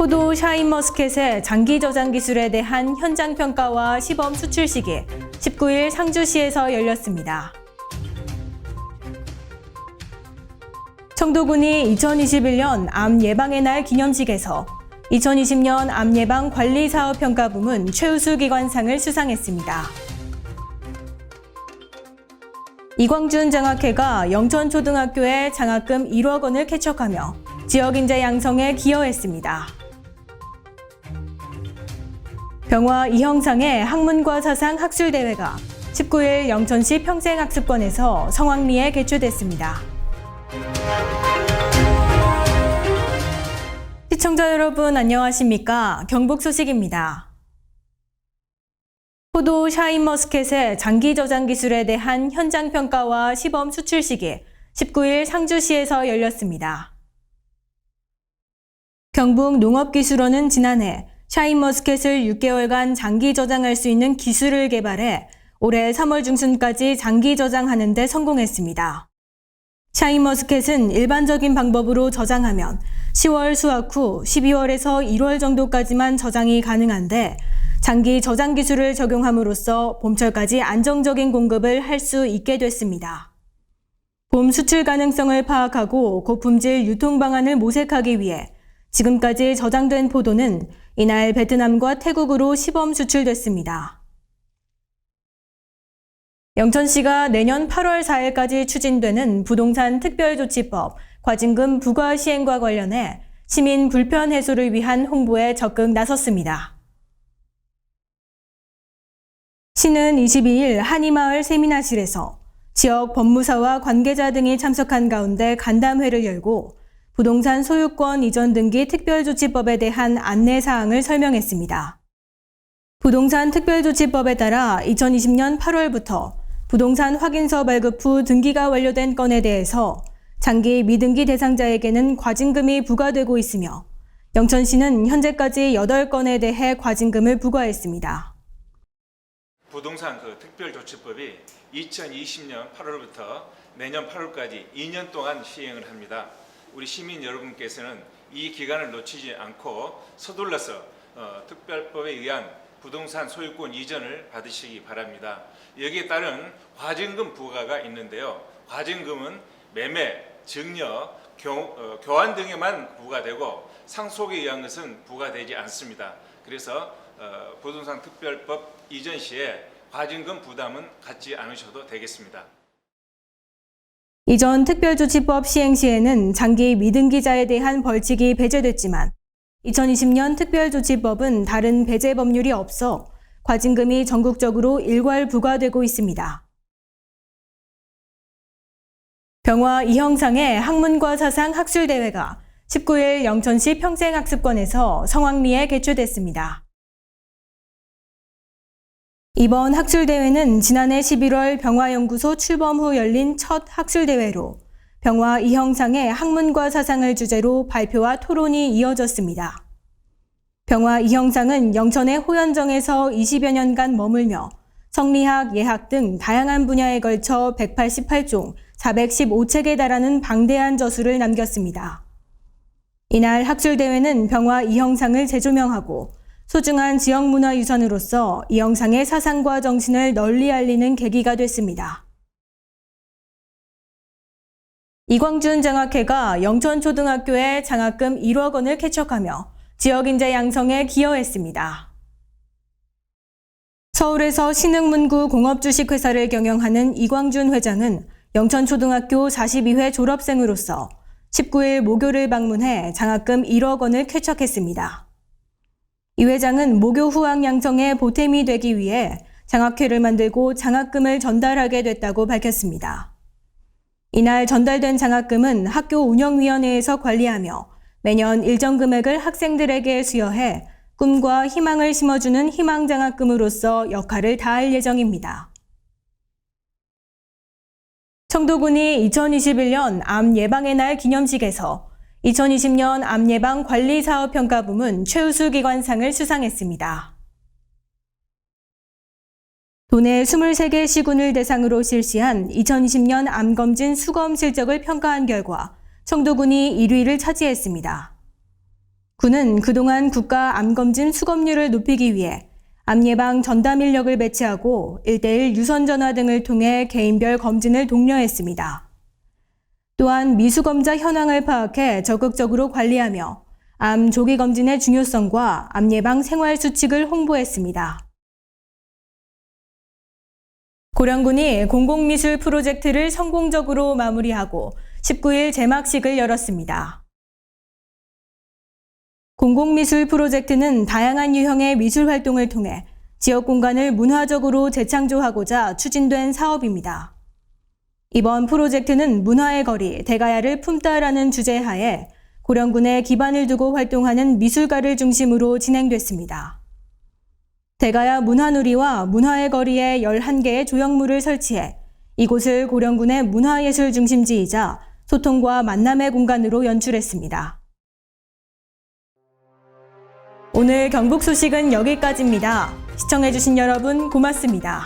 포도 샤인머스켓의 장기 저장 기술에 대한 현장 평가와 시범 수출식이 19일 상주시에서 열렸습니다. 청도군이 2021년 암 예방의 날 기념식에서 2020년 암 예방 관리 사업 평가 부문 최우수 기관상을 수상했습니다. 이광준 장학회가 영천초등학교에 장학금 1억 원을 개척하며 지역 인재 양성에 기여했습니다. 병화 이형상의 학문과 사상 학술 대회가 19일 영천시 평생학습관에서 성황리에 개최됐습니다. 시청자 여러분 안녕하십니까? 경북 소식입니다. 포도 샤인머스켓의 장기 저장 기술에 대한 현장 평가와 시범 수출식이 19일 상주시에서 열렸습니다. 경북 농업기술원은 지난해 샤인머스켓을 6개월간 장기 저장할 수 있는 기술을 개발해 올해 3월 중순까지 장기 저장하는 데 성공했습니다. 샤인머스켓은 일반적인 방법으로 저장하면 10월 수확 후 12월에서 1월 정도까지만 저장이 가능한데 장기 저장 기술을 적용함으로써 봄철까지 안정적인 공급을 할 수 있게 됐습니다. 봄 수출 가능성을 파악하고 고품질 유통 방안을 모색하기 위해 지금까지 저장된 포도는 이날 베트남과 태국으로 시범 수출됐습니다. 영천시가 내년 8월 4일까지 추진되는 부동산 특별조치법 과징금 부과 시행과 관련해 시민 불편 해소를 위한 홍보에 적극 나섰습니다. 시는 22일 한이마을 세미나실에서 지역 법무사와 관계자 등이 참석한 가운데 간담회를 열고 부동산 소유권 이전 등기 특별조치법에 대한 안내 사항을 설명했습니다. 부동산 특별조치법에 따라 2020년 8월부터 부동산 확인서 발급 후 등기가 완료된 건에 대해서 장기 미등기 대상자에게는 과징금이 부과되고 있으며 영천시는 현재까지 8건에 대해 과징금을 부과했습니다. 부동산 그 특별조치법이 2020년 8월부터 내년 8월까지 2년 동안 시행을 합니다. 우리 시민 여러분께서는 이 기간을 놓치지 않고 서둘러서 어, 특별법에 의한 부동산 소유권 이전을 받으시기 바랍니다. 여기에 따른 과징금 부과가 있는데요. 과징금은 매매, 증여, 교, 어, 교환 등에만 부과되고 상속에 의한 것은 부과되지 않습니다. 그래서 어, 부동산 특별법 이전 시에 과징금 부담은 갖지 않으셔도 되겠습니다. 이전 특별조치법 시행 시에는 장기 미등기자에 대한 벌칙이 배제됐지만 2020년 특별조치법은 다른 배제 법률이 없어 과징금이 전국적으로 일괄 부과되고 있습니다. 병화 이형상의 학문과 사상 학술대회가 19일 영천시 평생학습관에서 성황리에 개최됐습니다. 이번 학술대회는 지난해 11월 병화연구소 출범 후 열린 첫 학술대회로 병화 이형상의 학문과 사상을 주제로 발표와 토론이 이어졌습니다. 병화 이형상은 영천의 호연정에서 20여 년간 머물며 성리학, 예학 등 다양한 분야에 걸쳐 188종, 415책에 달하는 방대한 저수를 남겼습니다. 이날 학술대회는 병화 이형상을 재조명하고 소중한 지역 문화 유산으로서 이 영상의 사상과 정신을 널리 알리는 계기가 됐습니다. 이광준 장학회가 영천초등학교에 장학금 1억 원을 개척하며 지역 인재 양성에 기여했습니다. 서울에서 신흥문구 공업주식회사를 경영하는 이광준 회장은 영천초등학교 42회 졸업생으로서 19일 모교를 방문해 장학금 1억 원을 쾌척했습니다. 이 회장은 모교 후학 양성에 보탬이 되기 위해 장학회를 만들고 장학금을 전달하게 됐다고 밝혔습니다. 이날 전달된 장학금은 학교 운영위원회에서 관리하며 매년 일정 금액을 학생들에게 수여해 꿈과 희망을 심어주는 희망장학금으로서 역할을 다할 예정입니다. 청도군이 2021년 암 예방의 날 기념식에서 2020년 암 예방 관리 사업 평가 부문 최우수 기관상을 수상했습니다. 도내 23개 시군을 대상으로 실시한 2020년 암검진 수검 실적을 평가한 결과 청도군이 1위를 차지했습니다. 군은 그동안 국가 암검진 수검률을 높이기 위해 암 예방 전담 인력을 배치하고 1대1 유선 전화 등을 통해 개인별 검진을 독려했습니다. 또한 미수검자 현황을 파악해 적극적으로 관리하며 암 조기 검진의 중요성과 암 예방 생활 수칙을 홍보했습니다. 고령군이 공공미술 프로젝트를 성공적으로 마무리하고 19일 개막식을 열었습니다. 공공미술 프로젝트는 다양한 유형의 미술 활동을 통해 지역 공간을 문화적으로 재창조하고자 추진된 사업입니다. 이번 프로젝트는 문화의 거리 대가야를 품다라는 주제 하에 고령군에 기반을 두고 활동하는 미술가를 중심으로 진행됐습니다. 대가야 문화누리와 문화의 거리에 11개의 조형물을 설치해 이곳을 고령군의 문화예술 중심지이자 소통과 만남의 공간으로 연출했습니다. 오늘 경북 소식은 여기까지입니다. 시청해주신 여러분 고맙습니다.